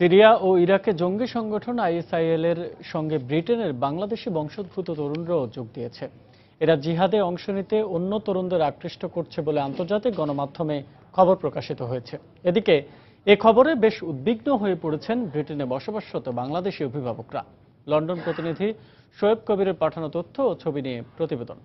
Syria ও ইরাকে জঙ্গি সংগঠন আইএসআইএল এর সঙ্গে ব্রিটেনের বাংলাদেশি বংশোদ্ভূত তরুণরাও যোগ দিয়েছে। এরা জিহাদে অংশ নিতে অন্য তরুণদের আকৃষ্ট করছে বলে আন্তর্জাতিক গণমাধ্যমে খবর প্রকাশিত হয়েছে। এদিকে, এ খবরে বেশ উদ্বিগ্ন হয়ে পড়েছেন ব্রিটেনে বসবাসরত বাংলাদেশি অভিভাবকরা। লন্ডন প্রতিনিধি শোয়েব কবিরের পাঠানো তথ্য ও ছবি নিয়ে প্রতিবেদন।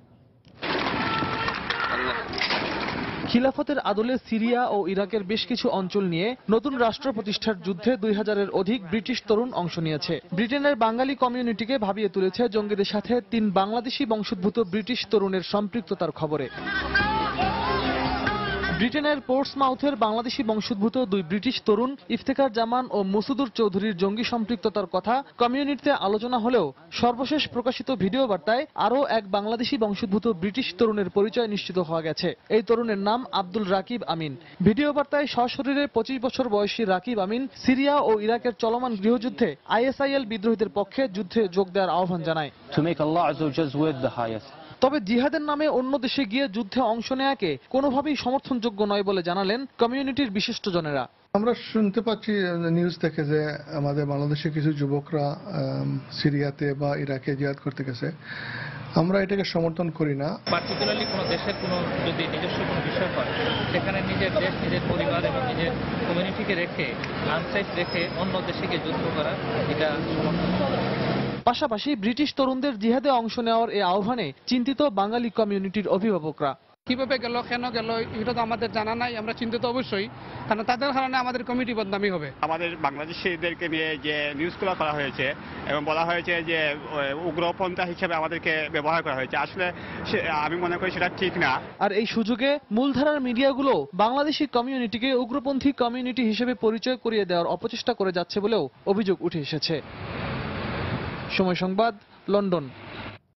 খিলাফতের আদলে সিরিয়া ও ইরাকের বেশ কিছু অঞ্চল নিয়ে নতুন রাষ্ট্র প্রতিষ্ঠার যুদ্ধে দুই হাজারের অধিক ব্রিটিশ তরুণ অংশ নিয়েছে। ব্রিটেনের বাঙালি কমিউনিটিকে ভাবিয়ে তুলেছে জঙ্গিদের সাথে তিন বাংলাদেশি বংশোদ্ভূত ব্রিটিশ তরুণের সম্পৃক্ততার খবরে। ব্রিটেনের পোর্টসমাউথের বাংলাদেশি বংশোদ্ভূত দুই ব্রিটিশ তরুণ ইফতেখার জামান ও মুসুদুর চৌধুরীর জঙ্গি সম্পৃক্ততার কথা কমিউনিটিতে আলোচনা হলেও সর্বশেষ প্রকাশিত ভিডিও বার্তায় আরও এক বাংলাদেশি বংশোদ্ভূত ব্রিটিশ তরুণের পরিচয় নিশ্চিত হওয়া গেছে। এই তরুণের নাম আব্দুল রাকিব আমিন। ভিডিও বার্তায় সশরীরে পঁচিশ বছর বয়সী রাকিব আমিন সিরিয়া ও ইরাকের চলমান গৃহযুদ্ধে আইএসআইএল বিদ্রোহীদের পক্ষে যুদ্ধে যোগ দেওয়ার আহ্বান জানায়. তবে জিহাদের নামে অন্য দেশে গিয়ে যুদ্ধে অংশ নেয়াকে কোনোভাবেই সমর্থনযোগ্য নয় বলে জানালেন কমিউনিটির বিশিষ্টজনেরা আমরা শুনতে পাচ্ছি নিউজ থেকে যে আমাদের বাংলাদেশের কিছু যুবকরা সিরিয়াতে বা ইরাকে জিহাদ করতে গেছে। আমরা এটাকে সমর্থন করি না। পার্টিকুলারলি কোনো দেশের কোনো যদি নিজস্ব কোনো বিষয় হয় সেখানে নিজের দেশ নিজের পরিবার এবং নিজের কমিউনিটিকে রেখে আনসাইজ রেখে অন্য দেশে গিয়ে যুদ্ধ করা এটা সমর্থন পাশাপাশি ব্রিটিশ তরুণদের জিহাদে অংশ নেওয়ার এই আহ্বানে চিন্তিত বাঙালি কমিউনিটির অভিভাবকরা। কীভাবে গেল কেন গেল এটা তো আমাদের জানা নাই আমরা চিন্তিত অবশ্যই কারণ তাদের কারণে আমাদের কমিটি বদনামি হবে। আমাদের বাংলাদেশিদেরকে নিয়ে যে নিউজগুলো করা হয়েছে এবং বলা হয়েছে যে উগ্রপন্থা হিসেবে আমাদেরকে ব্যবহার করা হয়েছে আসলে সে- আমি মনে করি সেটা ঠিক না। আর এই সুযোগে মূলধারার মিডিয়াগুলো বাংলাদেশি কমিউনিটিকে উগ্রপন্থী কমিউনিটি হিসেবে পরিচয় করিয়ে দেওয়ার অপচেষ্টা করে যাচ্ছে বলেও অভিযোগ উঠে এসেছে। সময় সংবাদ লন্ডন।